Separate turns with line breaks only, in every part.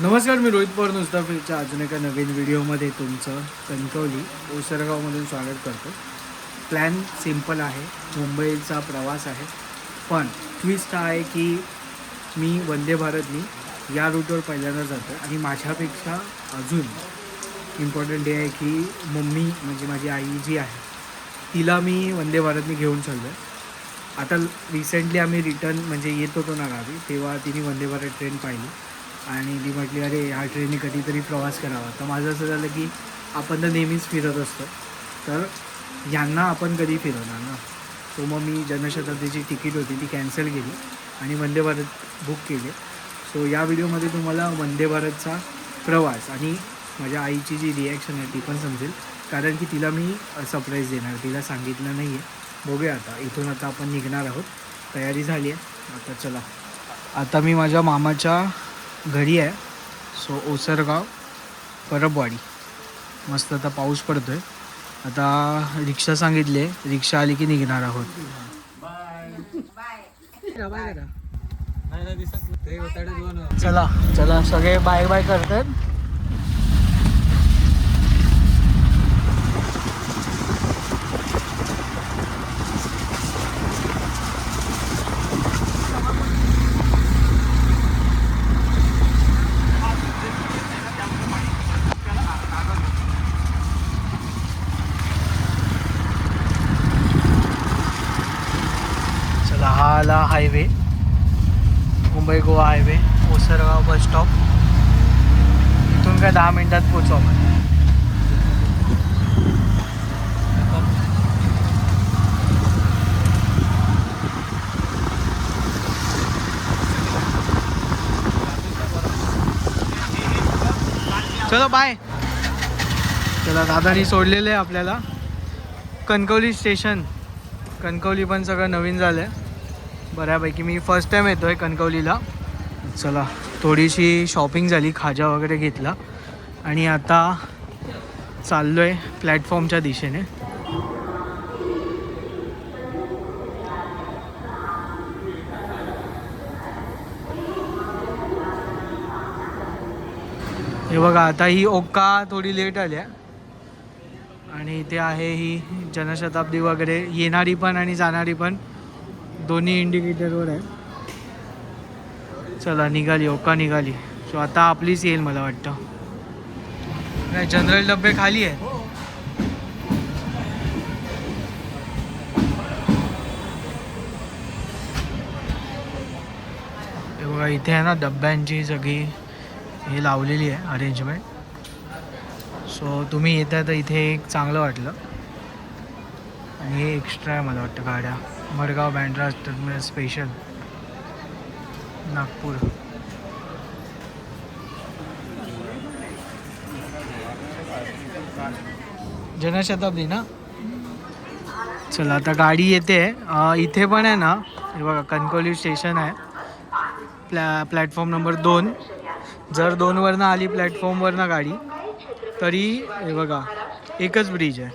नमस्कार मी रोहित पवार नुस्ताफीच्या अजून एका नवीन व्हिडिओमध्ये तुमचं कणकवली ओसरगावमधून स्वागत करतो. प्लॅन सिंपल आहे मुंबईचा प्रवास आहे. पण ट्विस्ट आहे की मी वंदे भारतनी या रूटवर पहिल्यांदा जातो आणि माझ्यापेक्षा अजून इम्पॉर्टंट हे आहे की मम्मी म्हणजे माझी आई जी आहे तिला मी वंदे भारतनी घेऊन चाललो आहे आता रिसेंटली आम्ही रिटर्न म्हणजे येत होतो ना गावी तेव्हा तिने वंदे भारत ट्रेन पाहिली. आणि ती म्हटली अरे ह्या ट्रेनने कधीतरी प्रवास करावा. तर माझं असं झालं की आपण तर नेहमीच फिरत असतो. तर यांना आपण कधी फिरवणार ना? सो मग मी जनशताब्दीची तिकीट होती ती कॅन्सल केली आणि वंदे भारत बुक केले. सो या व्हिडिओमध्ये तुम्हाला वंदे भारतचा प्रवास आणि माझ्या आईची जी रिॲक्शन आहे ती पण समजेल. कारण की तिला मी सरप्राईज देणार तिला सांगितलं नाही आहे बघूया आता इथून आता आपण निघणार आहोत. तयारी झाली आहे. आता चला. आता मी माझ्या मामाच्या घरी आहे. सो ओसरगाव परबवाडी. मस्त आता पाऊस पडतो आहे आता रिक्षा सांगितली आहे रिक्षा आली की निघणार आहोत. चला चला सगळे बाय बाय करतात चला हा आला highway Mumbai Goa highway Osargaon bus stop इथून काय दहा मिनिटात पोचू आपण चलो बाय चला दादानी सोडलेलं आहे आपल्याला. कणकवली स्टेशन कणकवली पण सगळं नवीन झालं आहे बऱ्यापैकी मी फर्स्ट टाईम येतो आहे कणकवलीला. चला थोडीशी शॉपिंग झाली खाजा वगैरे घेतला. आणि आता चाललो आहे प्लॅटफॉर्मच्या दिशेने. हे बघा आता ही ओक्का थोडी लेट आली आहे. आणि इथे आहे ही जनशताब्दी वगैरे येणारी पण आणि जाणारी पण दोन्ही इंडिकेटरवर आहे. चला निघाली ओका निघाली. सो आता आपलीच येईल मला वाटतं. नाही जनरल डबे खाली आहे. हे. बघा इथे आहे ना डब्यांची सगळी ही लावलेली आहे अरेंजमेंट सो तुम्ही येता तर इथे एक चांगलं वाटलं. आणि हे एक्स्ट्रा आहे मला वाटतं गाड्या. मडगाव बँड्रा स्पेशल नागपूर. जनशताब्दी ना? चला आता गाडी येते. इथे पण आहे ना हे बघा कणकवली स्टेशन आहे. प्लॅ प्लॅटफॉर्म नंबर दोन. जर दोनवरनं आली प्लॅटफॉर्मवरनं गाडी तरी हे बघा एकच ब्रिज आहे.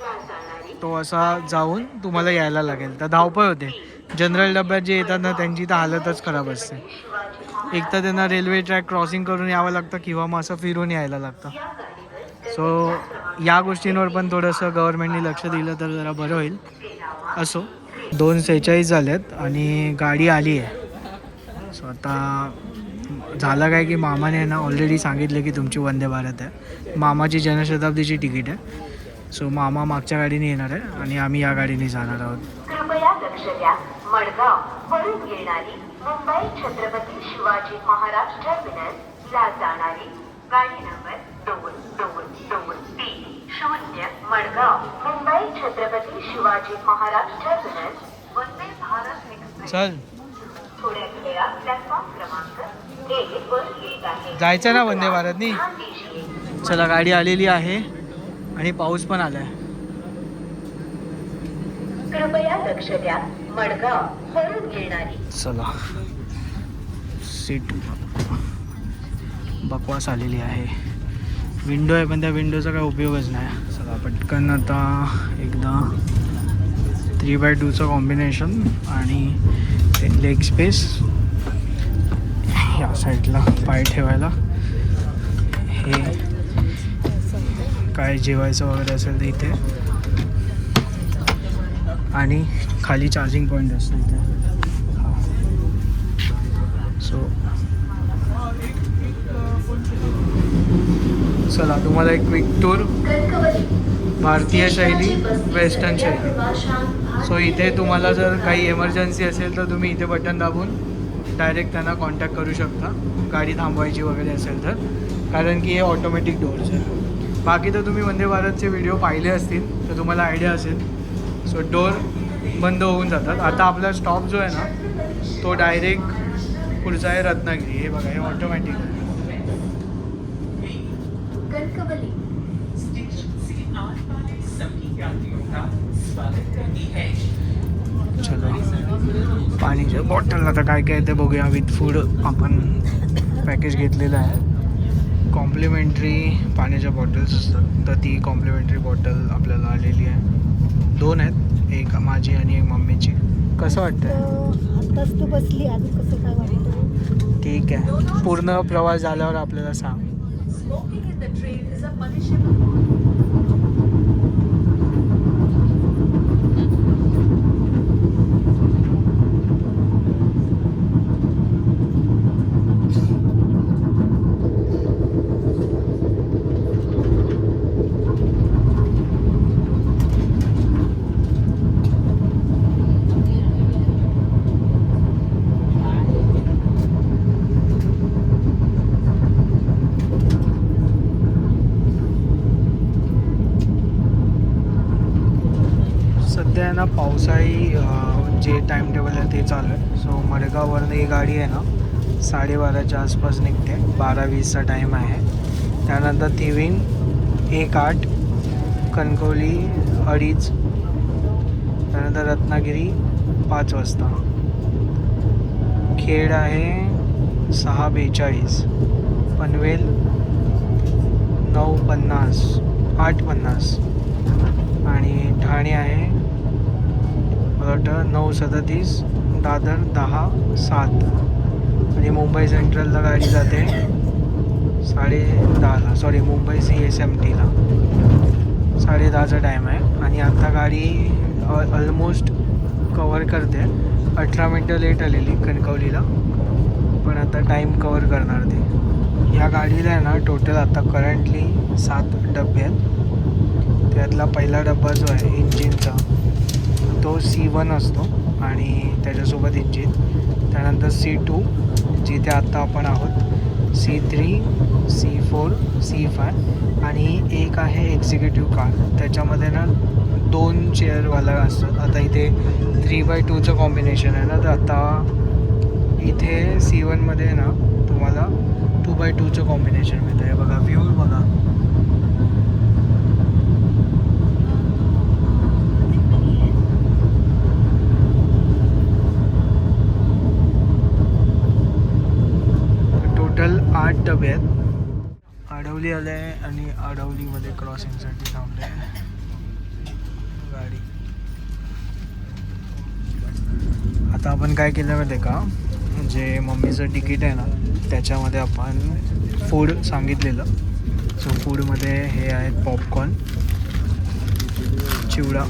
तो असा जाऊन तुम्हाला यायला लागेल. तर धावपळ होते. जनरल डब्यात जे येतात ना त्यांची तर हालतच खराब असते. एक तर त्यांना रेल्वे ट्रॅक क्रॉसिंग करून यावं लागतं किंवा मग असं फिरून यायला लागतं. सो या गोष्टींवर पण थोडंसं गव्हर्नमेंटने लक्ष दिलं तर जरा बरं होईल. असो. दोन सेहेचाळीस झालेत आणि गाडी आली आहे. सो आता झालं काय की मामाने ना ऑलरेडी सांगितलं की तुमची वंदे भारत आहे. मामाची जनशताब्दीची तिकीट आहे. सो मामा मागच्या गाडीने येणार आहे आणि आम्ही या गाडीने जाणार आहोत.
कृपया लक्ष द्या. मडगाव वरून येणारी मुंबई छत्रपती शिवाजी महाराज टर्मिनस ला जाणारी गाडी नंबर दोन दोन दोन तीन शून्य मडगाव मुंबई छत्रपती शिवाजी महाराज टर्मिनस वंदे भारत एक्सप्रेस
चल.
थोड्याच वेळात प्लॅटफॉर्म क्रमांक एक वर येत आहे.
जायचं ना वंदे भारतनी? चला गाडी आलेली आहे आणि पाऊस पण आला आहे
कृपया लक्ष द्या मडगाव वरून येणारी.
चला. सीट बकवास आलेली आहे. विंडो आहे पण त्या विंडोचा काय उपयोगच नाही. चला पटकन आता एकदा थ्री बाय टूचं कॉम्बिनेशन आणि लेग स्पेस या साईडला पाय ठेवायला. हे काय जेवायचं वगैरे असेल तर इथे. आणि खाली चार्जिंग पॉईंट असतो इथे. सो चला तुम्हाला एक क्विक टूर भारतीय शैली वेस्टर्न शैली. सो इथे तुम्हाला जर काही इमर्जन्सी असेल तर तुम्ही इथे बटन दाबून डायरेक्ट त्यांना कॉन्टॅक्ट करू शकता. गाडी थांबवायची वगैरे असेल तर. कारण की हे ऑटोमॅटिक डोअर्स आहे बाकी तर तुम्ही वंदे भारतचे व्हिडिओ पाहिले असतील तर तुम्हाला आयडिया असेल. सो डोअर बंद होऊन जातात. आता आपला स्टॉप जो आहे ना तो डायरेक्ट पुढचा आहे रत्नागिरी. हे बघा हे ऑटोमॅटिक आहे.
कणकवली
चलो पाणीच्या बॉटल आता काय काय ते बघूया विथ फूड आपण पॅकेज घेतलेलं आहे. कॉम्प्लिमेंटरी पाण्याच्या बॉटल्स असतात. तर ती कॉम्प्लिमेंटरी बॉटल आपल्याला आलेली आहे. दोन आहेत. एक माझी आणि एक मम्मीची. कसं वाटतं
बसली. अजून कसं काय वाटतं
ठीक आहे. पूर्ण प्रवास झाल्यावर आपल्याला सांग.
Smoking in the train is a punishable
पावसाळी जे टाईम टेबल आहे ते चालू आहे. सो मडगाववरनं ही गाडी आहे ना साडेबाराच्या आसपास निघते. बारा वीसचा टाईम आहे. त्यानंतर तिवीन एक आठ कणकवली अडीच त्यानंतर रत्नागिरी पाच वाजता. खेड आहे सहा बेचाळीस पनवेल नऊ पन्नास आठ पन्नास. आणि ठाणे आहे मला वाटतं नऊ सदतीस दादर दहा सात. आणि मुंबई सेंट्रलला गाडी जाते. साडे दहाला sorry Mumbai C S M टीला साडे दहाचा टाईम आहे. आणि आत्ता गाडी ऑलमोस्ट कवर करते. अठरा मिनटं लेट आलेली कणकवलीला. पण आता टाईम कवर करणार ते. या गाडीला आहे ना टोटल आता करंटली सात डबे आहेत. त्यातला पहिला डब्बा जो आहे इंजिनचा तो सी वन असतो आणि त्याच्यासोबत इंजिन. त्यानंतर सी टू जिथे आत्ता आपण आहोत C three C four C five आणि एक आहे एक्झिक्युटिव्ह कार. त्याच्यामध्ये ना दोन चेअरवाला असतात. आता इथे थ्री बाय टूचं कॉम्बिनेशन आहे ना तर आता इथे सी वनमध्ये ना तुम्हाला टू बाय टूचं कॉम्बिनेशन मिळतं. आहे बघा व्ह्यू बघा टोटल उभे आहेत. आडवली आले आणि आडवलीमध्ये क्रॉसिंगसाठी थांबले. गाडी. आता आपण काय केलं माहिती आहे का? जे मम्मीचं तिकीट आहे ना त्याच्यामध्ये आपण फूड सांगितलेलं. सो फूडमध्ये हे आहेत पॉपकॉर्न चिवडा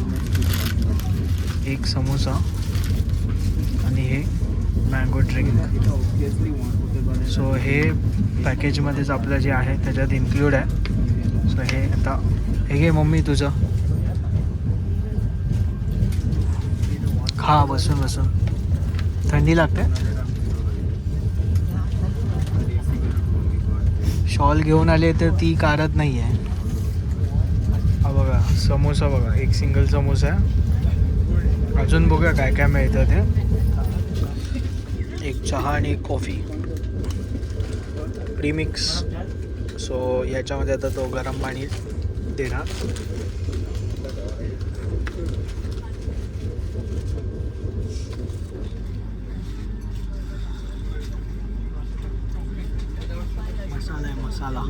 एक समोसा आणि हे मँगो ड्रिंक सो हे पॅकेजमध्येच आपलं जे आहे त्याच्यात इन्क्लूड आहे. सो हे आता हे घे मम्मी तुझं. खा बसून बसून. थंडी लागते? शॉल घेऊन आले तर ती कारत नाही आहे हा बघा समोसा बघा एक सिंगल समोसा आहे. अजून बघूया काय काय मिळतं ते. एक चहा आणि एक कॉफी प्रीमिक्स सो याच्यामध्ये आता तो गरम पाणी देणार. मसाला आहे मसाला.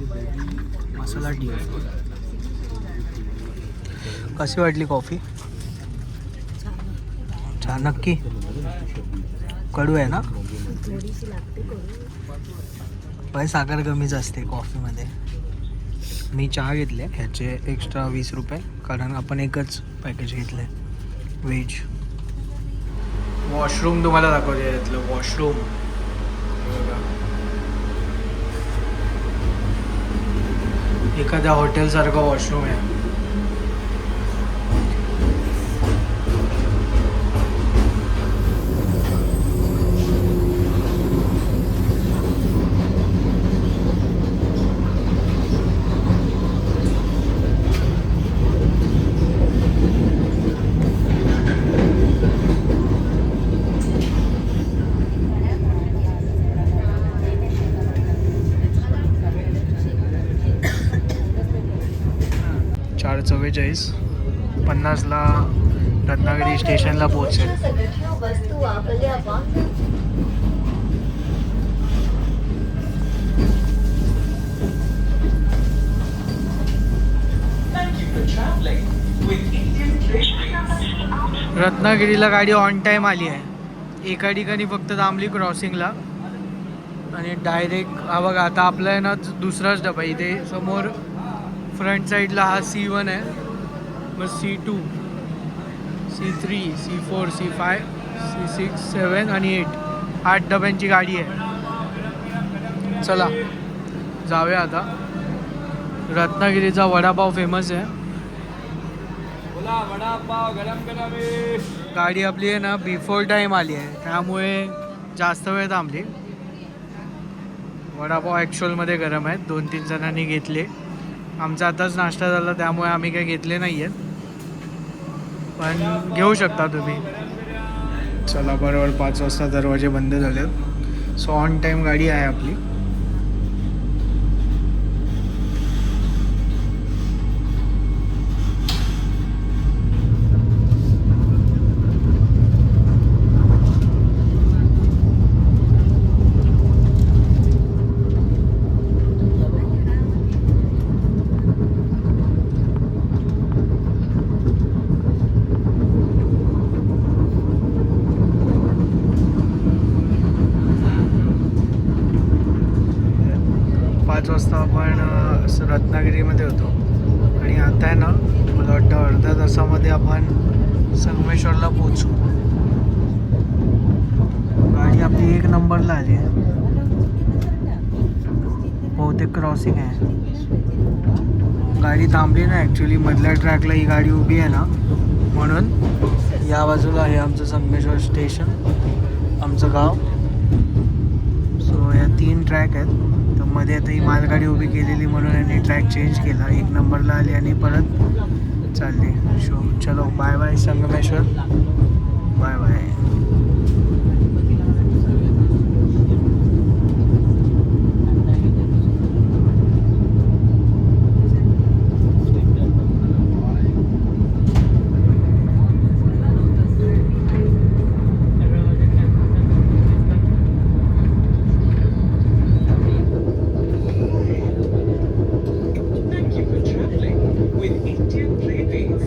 मसाला टी कशी वाटली कॉफी? छान. नक्की. कडू आहे ना?
थोडीशी लागते
पण साखर कमीच असते कॉफीमध्ये मी चहा घेतले ह्याचे एक्स्ट्रा वीस रुपये कारण आपण एकच पॅकेज घेतलं आहे व्हेज वॉशरूम तुम्हाला दाखवते यातलं वॉशरूम एखाद्या हॉटेलसारखं वॉशरूम आहे. चव्वेचाळीस पन्नासला रत्नागिरी स्टेशनला पोहोचेल. रत्नागिरीला गाडी ऑन टाईम आली आहे. एका ठिकाणी फक्त थांबली क्रॉसिंगला आणि डायरेक्ट हा बघा आता आपला आहे ना दुसराच डबा इथे समोर फ्रंट साईडला हा सी वन आहे. मग C two C three C four C five C six seven आणि एट आठ डब्यांची गाडी आहे. चला जाऊया आता. रत्नागिरीचा वडापाव फेमस आहे. गाडी आपली आहे ना बिफोर टाईम आली आहे. त्यामुळे जास्त वेळ थांबली. वडापाव ॲक्च्युअलमध्ये गरम आहेत. दोन तीन जणांनी घेतले. आमचा आताच नाश्ता झाला त्यामुळे आम्ही काही घेतले नाही आहेत पण घेऊ शकता तुम्ही. चला बरोबर पाच वाजता दरवाजे बंद झाले सो ऑन टाईम गाडी आहे आपली पाच वाजता आपण अ, स- रत्नागिरीमध्ये होतो आणि आता आहे ना मला वाटतं अर्ध्या तासामध्ये आपण संगमेश्वरला पोचू गाडी आपली एक नंबरला आली आहे. बहुतेक क्रॉसिंग आहे. गाडी थांबली ना ॲक्च्युली मधल्या ट्रॅकला ही गाडी उभी आहे ना म्हणून या बाजूला आहे आमचं संगमेश्वर स्टेशन आमचं गाव. सो या तीन ट्रॅक आहेत. तर मध्ये आता ही मालगाडी उभी केलेली म्हणून यांनी ट्रॅक चेंज केला. एक नंबरला आली आणि परत चालली. शो चलो bye bye Sangameshwar. Bye bye
Thank you for traveling with Indian Railways.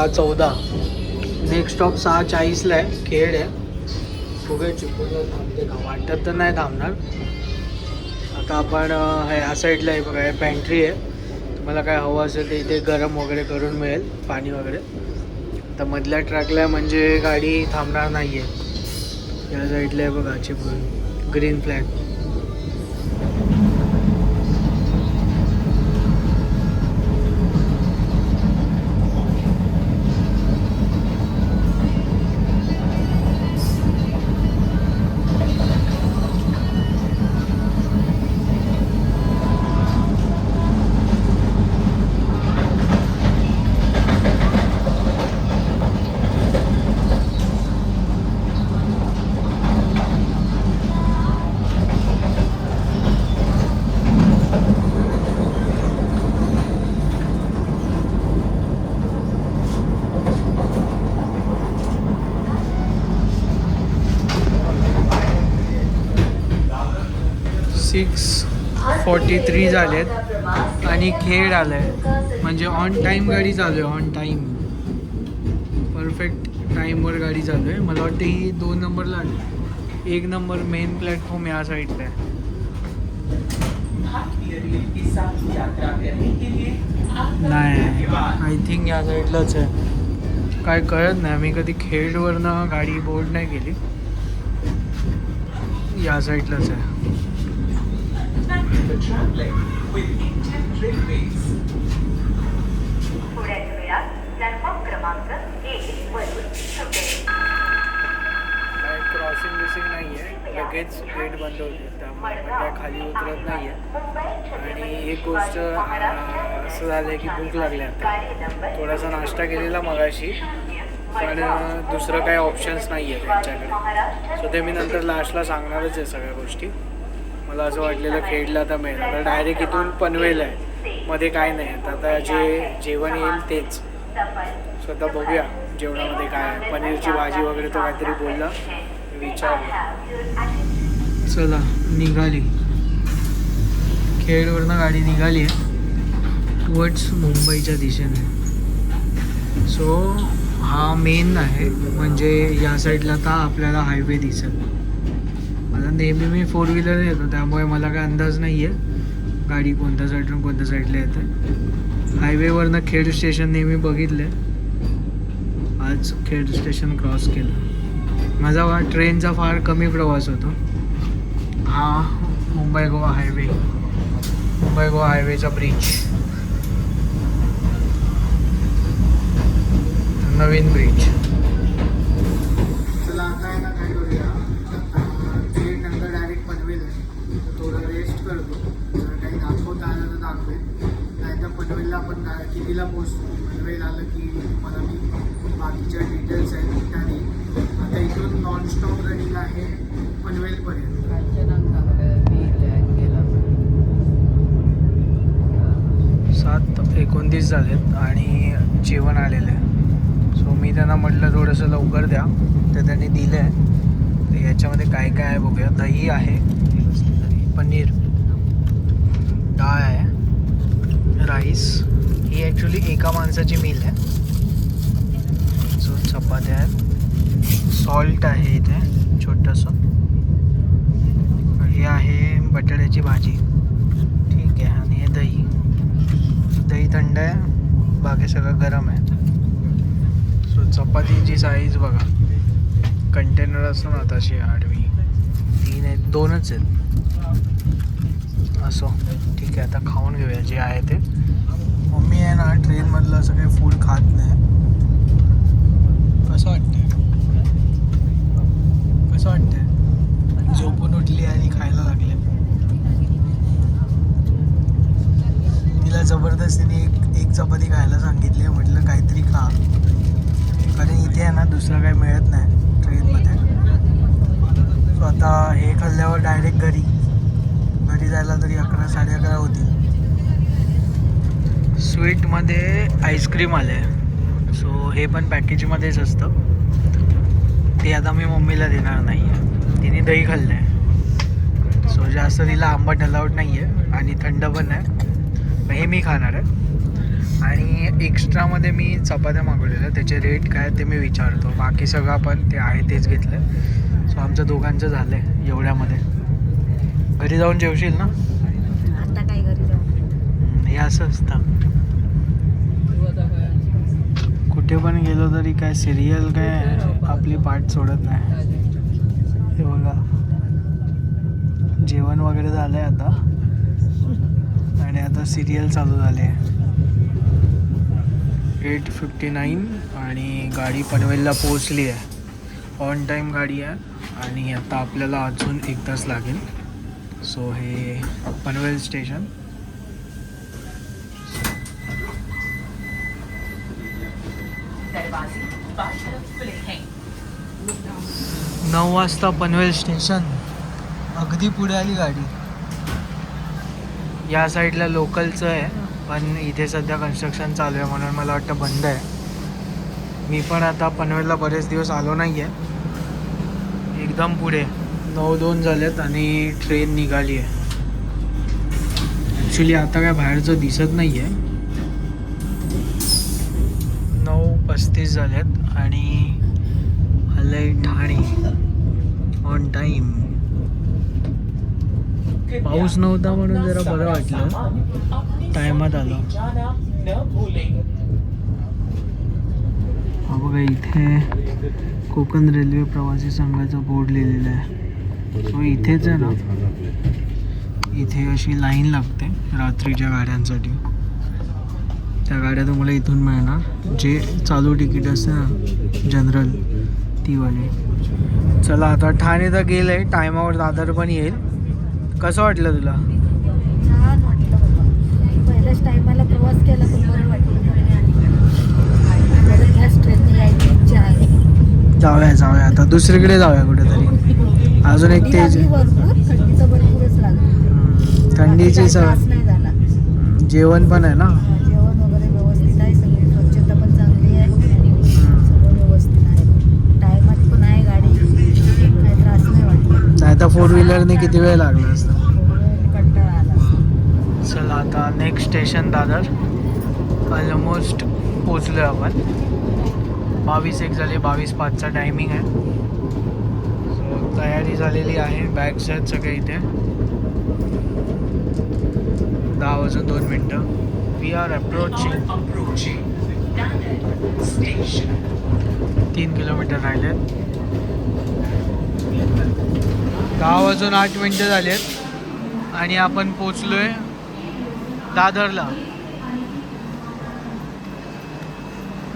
सहा चौदा. नेक्स्ट स्टॉप सहा चाळीसला आहे. खेड आहे. फुगे चिपळूणला थांबते का वाटत तर नाही थांबणार आता आपण ह्या हे या साईडला आहे बघा हे पॅन्ट्री आहे. तुम्हाला काय हवं असेल तर इथे गरम वगैरे करून मिळेल पाणी वगैरे. तर मधल्या ट्रॅकला म्हणजे गाडी थांबणार नाही आहे या साईडला आहे बघा Chiplun green flag forty three झालेत आणि खेड आलं आहे म्हणजे ऑन टाईम गाडी चालू आहे ऑन टाईम परफेक्ट टाईमवर गाडी चालू आहे. मला वाटते ही दोन नंबरला आली. एक नंबर मेन प्लॅटफॉर्म या साईडला आहे. नाही आय थिंक या साईडलाच आहे. काय कळत नाही. मी कधी खेडवरनं गाडी बोर्ड नाही केली. या साईडलाच आहे.
Thank you for traveling with Indian Railways.
थोड्याच वेळात प्लॅटफॉर्म क्रमांक एक वरून सुटेल
काय क्रॉसिंग बिसिंग नाही आहे लगेच गेट बंद होते. त्यामुळे आपण काय खाली उतरत नाही आहे आणि एक गोष्ट असं झालं आहे की भूक लागली आता. थोडासा नाश्ता केलेला मगाशी. पण दुसरं काही ऑप्शन्स नाही आहे त्यांच्याकडे. सो ते मी नंतर लास्टला सांगणारच आहे सगळ्या गोष्टी. मला असं वाटलेलं खेडला तर मिळेल आता डायरेक्ट इथून पनवेल आहे. मध्ये काय नाही. तर आता जे जेवण येईल तेच. स्वतः बघूया जेवणामध्ये काय आहे. पनीरची भाजी वगैरे तो काहीतरी बोलला. विचार. चला निघाली. खेडवरनं गाडी निघाली आहे. टुवर्ड्स मुंबईच्या दिशेने. सो हा मेन आहे. म्हणजे या साईडला तर आपल्याला हायवे दिसेल. मला नेहमी मी फोर व्हीलर येतो त्यामुळे मला काय अंदाज नाही आहे गाडी कोणत्या साईडून कोणत्या साईडला येते. हायवेवरनं खेड स्टेशन नेहमी बघितलं आज खेड स्टेशन क्रॉस केलं. माझा वा ट्रेनचा फार कमी प्रवास होतो. हा मुंबई गोवा हायवे मुंबई गोवा हायवेचा ब्रिज नवीन ब्रिज आपण गा- पोचतो पनवेल आलं की मला मी बाकीच्या डिटेल्स आहेत त्या आता इथून नॉनस्टॉप रनिंग आहे पनवेलपर्यंत. सात एकोणतीस झालेत आणि जेवण आलेलं आहे. सो मी त्यांना म्हटलं थोडंसं लवकर द्या. तर त्यांनी दिलं आहे तर याच्यामध्ये काय काय आहे बघूया. दही आहे पनीर डाळ आहे राईस ही ॲक्च्युली एका माणसाची मील आहे. सो चपात्या आहेत. सॉल्ट आहे इथे छोटंसं. हे आहे बटाट्याची भाजी. ठीक आहे. आणि हे दही. दही थंड आहे. बाकी सगळं गरम आहे. सो चपातीची साईज बघा. कंटेनर असतो ना तशी आडवी. तीन आहेत. दोनच आहेत. असो. ठीक आहे. आता खाऊन घेऊया. जे आहे ते. मम्मी आहे ना ट्रेनमधलं असं काही फूड खात नाही. कसं वाटतंय? कसं वाटतंय? झोपून उठली आणि खायला लागले. तिला जबरदस्तीने एक एक चपाती खायला सांगितली म्हटलं काहीतरी खा. कारण इथे आहे ना दुसरं काही मिळत नाही ट्रेनमध्ये. सो आता हे खाल्ल्यावर डायरेक्ट घरी. घरी जायला तरी अकरा साडे अकरा होतील. स्वीटमध्ये आईस्क्रीम आलं आहे सो हे पण पॅकेजमध्येच असतं. ते आता मी मम्मीला देणार नाही आहे तिने दही खाल्लं आहे सो जास्त तिला आंबट अलाउड नाही आहे आणि थंड पण आहे. हे मी खाणार आहे. आणि एक्स्ट्रामध्ये मी चपात्या मागवलेल्या त्याचे रेट काय ते मी विचारतो. बाकी सगळं आपण ते आहे तेच घेतलं सो आमचं दोघांचं झालं आहे एवढ्यामध्ये. घरी जाऊन जेवशील ना?
आता काय घरी जाऊ?
हम्म, हे असं असतं. कुठे पण गेलो तरी काय सिरियल काय आपली पाठ सोडत नाही. हे बघा. जेवण वगैरे झालं आहे आता. आणि आता सिरियल चालू झाले. आहे एट फिफ्टी नाईन आणि गाडी पनवेलला पोहोचली आहे. ऑन टाईम गाडी आहे. आणि आता आपल्याला अजून एक तास लागेल. सो हे पनवेल स्टेशन
दरवाजे बाई तरफ खुले हैं
नऊ वाजता पनवेल स्टेशन. अगदी पुढे आली गाडी. या साईडला लोकलचं आहे पण इथे सध्या कन्स्ट्रक्शन चालू आहे म्हणून मला वाटतं बंद आहे. मी पण आता पनवेलला बरेच दिवस आलो नाही आहे एकदम पुढे. नऊ दोन झालेत आणि ट्रेन निघाली आहे. ॲक्च्युली आता काय बाहेरचं दिसत नाही आहे नऊ पस्तीस झालेत आणि हल्लय ठाणे. ऑन टाईम पाऊस नव्हता म्हणून जरा बरं वाटलं. टायमात आलं. हा बघा इथे कोकण रेल्वे प्रवासी संघाचा बोर्ड लिहिलेला आहे. सो इथेच आहे ना इथे अशी लाईन लागते रात्रीच्या गाड्यांसाठी. त्या गाड्या तुम्हाला इथून मिळणार. जे चालू तिकीट असते ना जनरल ती वाली चला आता ठाणे तर गेलं आहे टायमावर दादर पण येईल. कसं वाटलं तुला?
छान वाटलं बाबा. पहिल्याच टायमाला प्रवास केला वाटलं
जाऊया जाऊया. आता दुसरीकडे जाऊया कुठेतरी. अजून एक तेज थंडीची सवय. जेवण पण आहे ना
हा, जेवण वगैरे व्यवस्थित आहे सगळी स्वच्छता पण चांगली आहे सगळं व्यवस्थित आहे टायमात पण आहे गाडी काही त्रास नाही
आता फोर व्हीलरने किती वेळ लागला असता? चला आता नेक्स्ट स्टेशन दादर. ऑलमोस्ट पोचलो आपण. बावीस एक झाले बावीस पाचचा टायमिंग आहे. सो तयारी झालेली आहे. बॅग्स आहेत सगळे इथे. दहा वाजून दोन मिनटं. वी आर अप्रोचिंग
approaching
तीन किलोमीटर राहिलेत दहा वाजून आठ मिनटं झालेत. आणि आपण पोचलोय दादरला.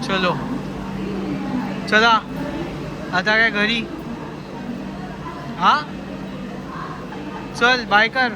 चलो. चला. आता काय घरी? हा? चल बाय कर.